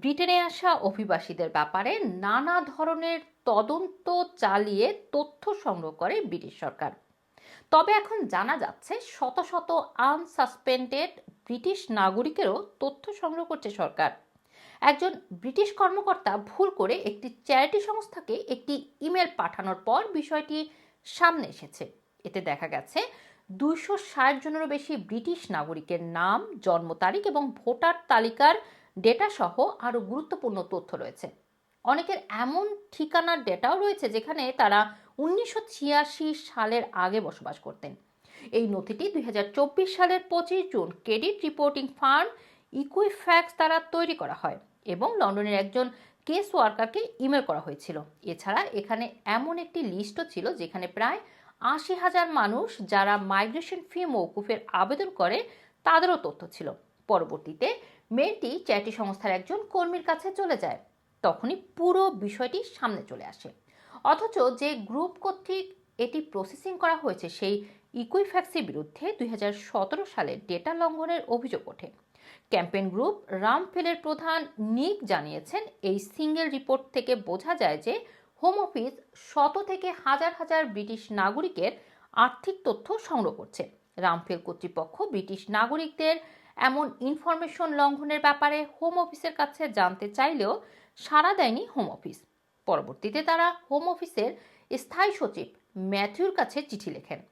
ব্রিটেনে আসা অভিবাসীদের ব্যাপারে নানা ধরনের তদন্ত চালিয়ে তথ্য সংগ্রহ করে ব্রিটিশ সরকার। তবে এখন জানা যাচ্ছে শত শত আনসাসপেন্ডেড ব্রিটিশ নাগরিকেরও তথ্য সংগ্রহ করছে সরকার। একজন ব্রিটিশ কর্মকর্তা ভুল করে একটি চ্যারিটি সংস্থাকে একটি ইমেল পাঠানোর পর বিষয়টি সামনে এসেছে। এতে দেখা গেছে, দুইশো ষাট জনেরও বেশি ব্রিটিশ নাগরিকের নাম, জন্ম তারিখ এবং ভোটার তালিকার ডেটা সহ আরও গুরুত্বপূর্ণ তথ্য রয়েছে। অনেকের এমন ঠিকানার ডেটাও রয়েছে যেখানে তারা উনিশশো ছিয়াশি সালের আগে বসবাস করতেন। এই নথিটি দু হাজার চব্বিশ সালের পঁচিশ June credit reporting firm Equifax দ্বারা তৈরি করা হয় এবং লন্ডনের একজন কেস ওয়ার্কারকে ইমেল করা হয়েছিল। এছাড়া এখানে এমন একটি লিস্টও ছিল যেখানে প্রায় আশি হাজার মানুষ যারা মাইগ্রেশন ফি মৌকুফের আবেদন করে তাদেরও তথ্য ছিল। পরবর্তীতে মেলটি চ্যারিটি সংস্থার একজন কর্মীর কাছে চলে যায়। তখনই পুরো বিষয়টি সামনে চলে আসে। অথচ যে গ্রুপ কর্তৃক এটি প্রসেসিং করা হয়েছে, সেই ইকুইফ্যাক্সের বিরুদ্ধে দুই সালে ডেটা লঙ্ঘনের অভিযোগ ওঠে। ক্যাম্পেইন গ্রুপ রামফেলের প্রধান নিক জানিয়েছেন, এই সিঙ্গেল রিপোর্ট থেকে বোঝা যায় যে হোম অফিস শত থেকে হাজার হাজার ব্রিটিশ নাগরিকের আর্থিক তথ্য সংগ্রহ করছে। রামফেল কর্তৃপক্ষ ব্রিটিশ নাগরিকদের এমন ইনফরমেশন লঙ্ঘনের ব্যাপারে হোম অফিসের কাছে জানতে চাইলেও সাড়া দেয়নি হোম অফিস পরবর্তীতে তারা হোম অফিসের স্থায়ী সচিব ম্যাথিউর কাছে চিঠি লেখেন।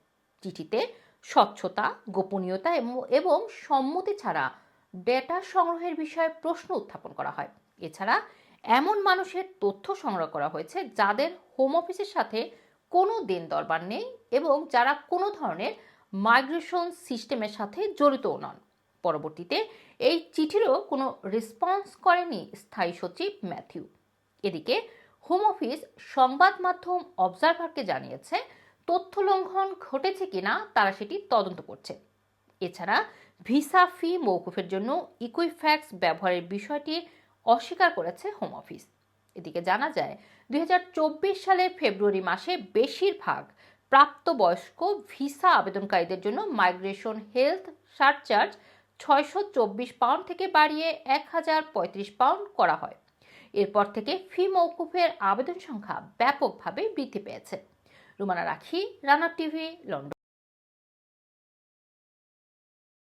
চিঠিতে স্বচ্ছতা, গোপনীয়তা এবং- সম্মতি ছাড়া ডেটা সংগ্রহের বিষয়ে প্রশ্ন উত্থাপন করা হয়। এছাড়া এমন মানুষের তথ্য সংগ্রহ করা হয়েছে যাদের হোম অফিসের সাথে কোনো দেন দরবার নেই এবং যারা কোনো ধরনের মাইগ্রেশন সিস্টেমের সাথে জড়িতও নন। পরবর্তীতে এই চিঠিরও কোনো রেসপন্স করেনি স্থায়ী সচিব ম্যাথিউ। এদিকে হোম অফিস সংবাদ মাধ্যম অবজারভারকে জানিয়েছে, তথ্য লঙ্ঘন ঘটেছে কিনা তারা সেটি তদন্ত করছে। এছাড়া ভিসা ফি মৌকুফের জন্য ইকুইফ্যাক্স ব্যবহারের বিষয়টি অস্বীকার করেছে হোম অফিস এদিকে জানা যায়, দুই হাজার চব্বিশ সালের ফেব্রুয়ারি মাসে বেশিরভাগ প্রাপ্তবয়স্ক ভিসা আবেদনকারীদের জন্য মাইগ্রেশন হেলথ সারচার্জ ছয়শো চব্বিশ পাউন্ড থেকে বাড়িয়ে এক হাজার পঁয়ত্রিশ পাউন্ড করা হয়। এরপর থেকে ফি মৌকুফের আবেদন সংখ্যা ব্যাপকভাবে বৃদ্ধি পেয়েছে। রুমানা রাখি রানা টিভি, লন্ডন।